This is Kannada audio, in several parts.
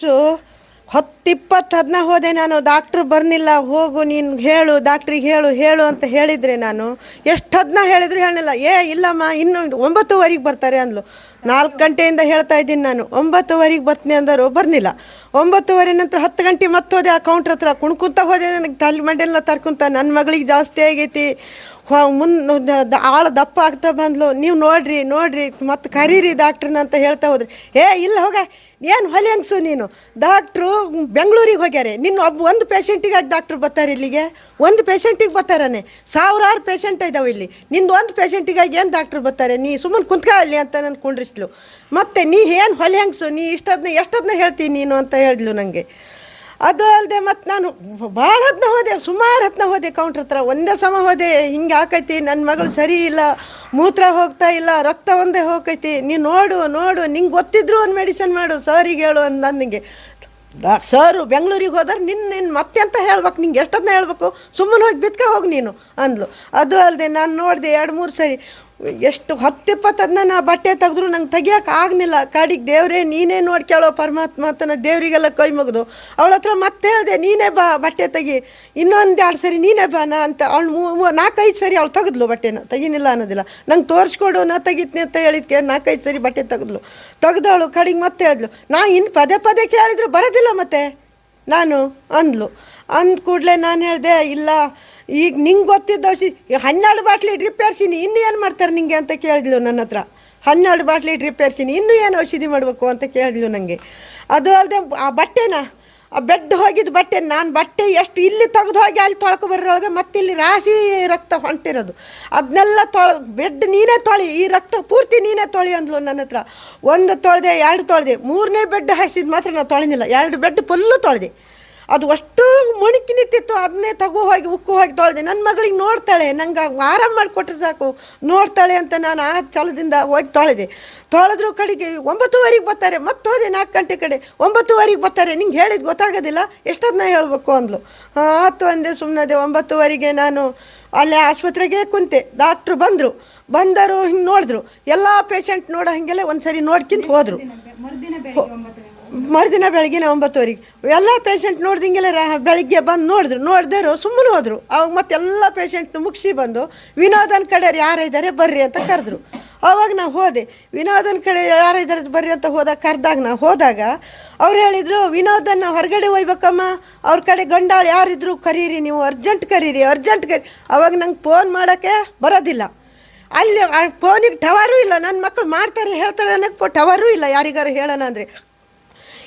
ಸೊ ಹತ್ತಿಪ್ಪತ್ತು ಅದನ್ನ ಹೋದೆ ನಾನು ಡಾಕ್ಟ್ರ್ ಬರ್ನಿಲ್ಲ, ಹೋಗು ನೀನು ಹೇಳು ಡಾಕ್ಟ್ರಿಗೆ ಹೇಳು ಹೇಳು ಅಂತ ಹೇಳಿದರೆ ನಾನು ಎಷ್ಟು ಹದಿನ ಹೇಳಿದ್ರು ಹೇಳಲಿಲ್ಲ. ಏ, ಇಲ್ಲಮ್ಮ, ಇನ್ನು ಒಂಬತ್ತುವರೆಗೆ ಬರ್ತಾರೆ ಅಂದ್ಲು. ನಾಲ್ಕು ಗಂಟೆಯಿಂದ ಹೇಳ್ತಾ ಇದ್ದೀನಿ ನಾನು, ಒಂಬತ್ತುವರೆಗೆ ಬರ್ತೀನಿ ಅಂದರು ಬರ್ನಿಲ್ಲ. ಒಂಬತ್ತುವರೆ ನಂತರ ಹತ್ತು ಗಂಟೆ ಮತ್ತೆ ಹೋದೆ ಆ ಕೌಂಟ್ರ್ ಹತ್ರ ಕುಣ್ಕುಂತ ಹೋದೆ, ನನಗೆ ತಲೆ ಮಂಡೆಲ್ಲ ತರ್ಕೊಂತ ನನ್ನ ಮಗಳಿಗೆ ಜಾಸ್ತಿ ಆಗೈತಿ ಮುಂದೆ ಆಳ ದಪ್ಪ ಆಗ್ತಾ ಬಂದ್ಲು. ನೀವು ನೋಡ್ರಿ ನೋಡ್ರಿ, ಮತ್ತೆ ಕರೀರಿ ಡಾಕ್ಟ್ರನ್ನ ಅಂತ ಹೇಳ್ತಾ ಹೋದ್ರಿ. ಏ, ಇಲ್ಲ, ಹೋಗ. ಏನು ಹೊಲಿ ನೀನು? ಡಾಕ್ಟ್ರು ಬೆಂಗಳೂರಿಗೆ ಹೋಗ್ಯಾರೆ. ನಿನ್ನ ಒಬ್ಬ ಒಂದು ಪೇಷಂಟಿಗಾಗಿ ಡಾಕ್ಟ್ರು ಬರ್ತಾರೆ ಇಲ್ಲಿಗೆ? ಒಂದು ಪೇಷಂಟಿಗೆ ಬರ್ತಾರನೆ. ಸಾವಿರಾರು ಪೇಷಂಟ್ ಇದಾವೆ ಇಲ್ಲಿ. ನಿಂದು ಒಂದು ಪೇಷಂಟಿಗಾಗಿ ಏನು ಡಾಕ್ಟ್ರು ಬರ್ತಾರೆ? ನೀ ಸುಮ್ಮನೆ ಕುಂತ್ಕ ಅಲ್ಲಿ ಅಂತ ನಾನು ಕುಂಡ್ರಿಸ್ಲು. ಮತ್ತೆ ನೀ ಏನು ಹೊಲಿ ನೀ ಇಷ್ಟದನ್ನ ಎಷ್ಟದನ್ನ ಹೇಳ್ತೀನಿ ನೀನು ಅಂತ ಹೇಳಿದ್ಲು ನನಗೆ ಅದು ಅಲ್ಲದೆ ಮತ್ತು ನಾನು ಭಾಳ ಹೊತ್ನ ಹೋದೆ, ಸುಮಾರು ಹೊತ್ನ ಹೋದೆ ಕೌಂಟ್ರ್ ಹತ್ರ. ಒಂದೇ ಸಮ ಹೋದೆ, ಹಿಂಗೆ ಆಕೈತಿ ನನ್ನ ಮಗಳು ಸರಿ ಇಲ್ಲ, ಮೂತ್ರ ಹೋಗ್ತಾ ಇಲ್ಲ, ರಕ್ತ ಒಂದೇ ಹೋಗೈತಿ ನೀನು ನೋಡು ನೋಡು, ನಿಂಗೆ ಗೊತ್ತಿದ್ರು ಒಂದು ಮೆಡಿಸಿನ್ ಮಾಡು ಸರಿಗೆ ಹೇಳು ಅಂದ್ ನನಗೆ. ಸರು ಬೆಂಗಳೂರಿಗೆ ಹೋದ್ರೆ ನಿನ್ನ ನಿನ್ನ ಮತ್ತೆ ಅಂತ ಹೇಳ್ಬೇಕು? ನಿಂಗೆ ಎಷ್ಟೊತ್ತನ ಹೇಳ್ಬೇಕು? ಸುಮ್ಮನೆ ಹೋಗಿ ಬಿತ್ಕ ಹೋಗಿ ನೀನು, ಅಂದ್ಲು. ಅದು ಅಲ್ಲದೆ ನಾನು ನೋಡಿದೆ, ಎರಡು ಮೂರು ಸರಿ. ಎಷ್ಟು ಹತ್ತಿಪ್ಪತ್ತು ಅದನ್ನ ನಾ ಬಟ್ಟೆ ತೆಗೆದ್ರು ನಂಗೆ ತೆಗಿಯೋಕೆ ಆಗಲಿಲ್ಲ ಕಾಡಿಗೆ ದೇವರೇ, ನೀನೇ ನೋಡ್ಕೊಳ್ಳೋ ಪರಮಾತ್ಮ ಅಂತ ದೇವರಿಗೆಲ್ಲ ಕೈ ಮುಗಿದು. ಅವಳ ಹತ್ರ ಮತ್ತೆ ಹೇಳಿದೆ, ನೀನೇ ಬಾ, ಬಟ್ಟೆ ತೆಗಿ. ಇನ್ನೊಂದು ಎರಡು ಸರಿ ನೀನೇ ಬಾ ನಾ ಅಂತ. ಅವಳು ಮೂ ನಾಲ್ಕೈದು ಸರಿ ಅವಳು ತೆಗೆದ್ಲು ಬಟ್ಟೆನ. ತೆಗಿನಿಲ್ಲ ಅನ್ನೋದಿಲ್ಲ. ನಂಗೆ ತೋರಿಸ್ಕೊಡು, ನಾ ತೆಗಿತೀನಿ ಅಂತ ಹೇಳಿದ್ಕೆ ನಾಲ್ಕೈದು ಸರಿ ಬಟ್ಟೆ ತೆಗೆದ್ಲು. ತೆಗ್ದವಳು ಕಡೆಗೆ ಮತ್ತೆ ಹೇಳಿದ್ಲು. ನಾ ಇನ್ನು ಪದೇ ಪದೇ ಕೇಳಿದ್ರು ಬರೋದಿಲ್ಲ ಮತ್ತೆ. ನಾನು ಅಂದ್ಲು. ಅಂದ ಕೂಡಲೇ ನಾನು ಹೇಳಿದೆ, ಇಲ್ಲ, ಈಗ ನಿಂಗೆ ಗೊತ್ತಿದ್ದ ಔಷಧಿ ಈಗ ಹನ್ನೆರಡು ಬಾಟ್ಲಿ ರಿಪೇರ್ಸಿನಿ ಇನ್ನೂ ಏನು ಮಾಡ್ತಾರೆ ನಿಂಗೆ ಅಂತ ಕೇಳಿದ್ಲು ನನ್ನ ಹತ್ರ. ಹನ್ನೆರಡು ಬಾಟ್ಲಿ ರಿಪೇರ್ಸಿನಿ ಇನ್ನೂ ಏನು ಔಷಧಿ ಮಾಡಬೇಕು ಅಂತ ಕೇಳಿದ್ಲು ನನಗೆ ಅದು ಅಲ್ಲದೆ ಆ ಬಟ್ಟೆನ? ಆ ಬೆಡ್ ಹೋಗಿದ್ದ ಬಟ್ಟೆ, ನಾನು ಬಟ್ಟೆ ಎಷ್ಟು ಇಲ್ಲಿ ತೆಗೆದು ಹೋಗಿ ಅಲ್ಲಿ ತೊಳ್ಕೊ ಬರೋಳಗೆ ಮತ್ತೆ ಇಲ್ಲಿ ರಾಶಿ ರಕ್ತ ಹೊಂಟಿರೋದು. ಅದನ್ನೆಲ್ಲ ತೊಳ, ಬೆಡ್ ನೀನೇ ತೊಳಿ, ಈ ರಕ್ತ ಪೂರ್ತಿ ನೀನೇ ತೊಳಿ ಅಂದ್ಲು ನನ್ನ ಹತ್ರ. ಒಂದು ತೊಳೆದೆ, ಎರಡು ತೊಳೆದೆ, ಮೂರನೇ ಬೆಡ್ ಹಾಸಿದ ಮಾತ್ರ ನಾನು ತೊಳೆದಿಲ್ಲ. ಎರಡು ಬೆಡ್ ಫುಲ್ಲು ತೊಳೆದೆ. ಅದು ಅಷ್ಟು ಮೊಣಕಿ ನಿಂತಿತ್ತು ಅದನ್ನೇ ತಗೋ ಹೋಗಿ, ಉಕ್ಕು ಹೋಗಿ ತೊಳೆದೆ. ನನ್ನ ಮಗಳಿಗೆ ನೋಡ್ತಾಳೆ, ನಂಗೆ ಆರಾಮ ಮಾಡಿಕೊಟ್ರೆ ಸಾಕು, ನೋಡ್ತಾಳೆ ಅಂತ ನಾನು ಆ ಛಲದಿಂದ ಹೋಗಿ ತೊಳೆದೆ. ತೊಳೆದ್ರು ಕಡೆಗೆ ಒಂಬತ್ತುವರೆಗೆ ಬರ್ತಾರೆ ಮತ್ತೆ ಹೋದೆ ನಾಲ್ಕು ಗಂಟೆ ಕಡೆ. ಒಂಬತ್ತುವರೆಗೆ ಬರ್ತಾರೆ, ನಿಂಗೆ ಹೇಳಿದ್ದು ಗೊತ್ತಾಗೋದಿಲ್ಲ ಎಷ್ಟೊತ್ತನ ಹೇಳಬೇಕು ಅಂದ್ಲು. ಆತು ಅಂದೆ ಸುಮ್ಮನೆ ಒಂಬತ್ತುವರೆಗೆ ನಾನು ಅಲ್ಲೇ ಆಸ್ಪತ್ರೆಗೆ ಕುಂತೆ. ಡಾಕ್ಟ್ರು ಬಂದರು. ಬಂದರು, ಹಿಂಗೆ ನೋಡಿದ್ರು. ಎಲ್ಲ ಪೇಷಂಟ್ ನೋಡೋ ಹಾಗೆಲ್ಲ ಒಂದು ಸರಿ ನೋಡ್ಕಿಂತ ಹೋದರು. ಮರುದಿನ ಬೆಳಗಿನ ಒಂಬತ್ತುವರೆಗೆ ಎಲ್ಲ ಪೇಷಂಟ್ ನೋಡ್ದಂಗೆಲ್ಲ ಬೆಳಗ್ಗೆ ಬಂದು ನೋಡಿದ್ರು ನೋಡಿದ್ರು ಸುಮ್ಮನೆ ಹೋದರು. ಅವಾಗ ಮತ್ತೆಲ್ಲ ಪೇಷಂಟ್ ಮುಗಿಸಿ ಬಂದು, ವಿನೋದನ್ ಕಡೆ ಯಾರಿದ್ದಾರೆ ಬರ್ರಿ ಅಂತ ಕರೆದ್ರು. ಅವಾಗ ನಾವು ಹೋದೆ. ವಿನೋದನ್ ಕಡೆ ಯಾರಿದ್ದಾರೆ ಬರ್ರಿ ಅಂತ ಹೋದಾಗ ಕರೆದಾಗ ನಾವು ಹೋದಾಗ, ಅವ್ರು ಹೇಳಿದರು ನಾವು ಹೊರಗಡೆ ಒಯ್ಬೇಕಮ್ಮ ಅವ್ರ ಕಡೆ ಗಂಡಾಳು ಯಾರಿದ್ರು ಕರೀರಿ, ನೀವು ಅರ್ಜೆಂಟ್ ಕರೀರಿ ಅರ್ಜೆಂಟ್ ಕರಿ ಅವಾಗ ನಂಗೆ ಫೋನ್ ಮಾಡೋಕ್ಕೆ ಬರೋದಿಲ್ಲ. ಅಲ್ಲಿ ಫೋನಿಗೆ ಟವರೂ ಇಲ್ಲ. ನನ್ನ ಮಕ್ಕಳು ಮಾಡ್ತಾರೆ, ಹೇಳ್ತಾರೆ ಅನ್ನೋಕ್ಕೆ ಟವರೂ ಇಲ್ಲ ಯಾರಿಗಾರು ಹೇಳೋಣ ಅಂದರೆ.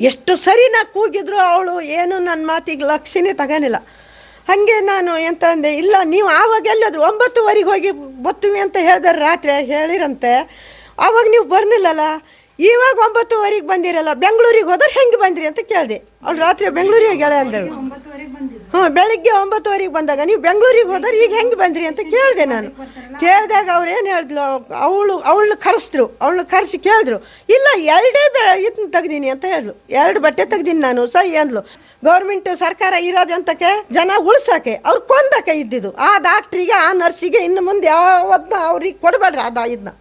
ಎಷ್ಟು ಸರಿ ನಾ ಕೂಗಿದ್ರು ಅವಳು ಏನು ನನ್ನ ಮಾತಿಗೆ ಲಕ್ಷ್ಯನೇ ತಗೋನಿಲ್ಲ. ಹಾಗೆ ನಾನು ಎಂತ ಅಂದೆ ಇಲ್ಲ, ನೀವು ಆವಾಗ ಎಲ್ಲಾದ್ರು ಒಂಬತ್ತುವರೆಗೆ ಹೋಗಿ ಬರ್ತೀವಿ ಅಂತ ಹೇಳಿದಾರೆ ರಾತ್ರಿ ಹೇಳಿರಂತೆ. ಆವಾಗ ನೀವು ಬರ್ನಿಲ್ಲಲ್ಲ ಇವಾಗ ಒಂಬತ್ತುವರೆಗೆ ಬಂದಿರಲ್ಲ, ಬೆಂಗಳೂರಿಗೆ ಹೋದ್ರೆ ಹೆಂಗೆ ಬಂದ್ರಿ ಅಂತ ಕೇಳಿದೆ. ಅವಳು ರಾತ್ರಿ ಬೆಂಗಳೂರಿಗೆ ಹೋಗ್ಯಾಳೆ ಅಂದಳು. ಹ್ಞೂ ಬೆಳಿಗ್ಗೆ ಒಂಬತ್ತುವರೆಗೆ ಬಂದಾಗ, ನೀವು ಬೆಂಗಳೂರಿಗೆ ಹೋದ್ರೆ ಈಗ ಹೆಂಗೆ ಬಂದ್ರಿ ಅಂತ ಕೇಳಿದೆ ನಾನು. ಕೇಳಿದಾಗ ಅವ್ರು ಏನು ಹೇಳಿದ್ಲು, ಅವಳು, ಅವಳನ್ನ ಕರೆಸಿದ್ರು, ಅವಳನ್ನ ಕರೆಸಿ ಕೇಳಿದ್ರು. ಇಲ್ಲ, ಎರಡೇ ಬೆ ಇದನ್ನ ತೆಗ್ದೀನಿ ಅಂತ ಹೇಳಿದ್ಲು ಎರಡು ಬಟ್ಟೆ ತೆಗ್ದೀನಿ ನಾನು, ಸಹಿ ಅಂದ್ಲು. ಗೌರ್ಮೆಂಟ್ ಸರ್ಕಾರ ಇರೋದಂತಕ್ಕೆ ಜನ ಉಳ್ಸೋಕೆ, ಅವ್ರು ಕೊಂದಕ್ಕೆ ಇದ್ದಿದ್ದು. ಆ ಡಾಕ್ಟ್ರಿಗೆ, ಆ ನರ್ಸಿಗೆ ಇನ್ನು ಮುಂದೆ ಯಾವತ್ತನ್ನ ಅವ್ರಿಗೆ ಕೊಡಬೇಡ್ರಿ ಅದ ಇದನ್ನ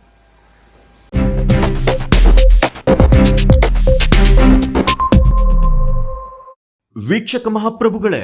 ವೀಕ್ಷಕ ಮಹಾಪ್ರಭುಗಳೇ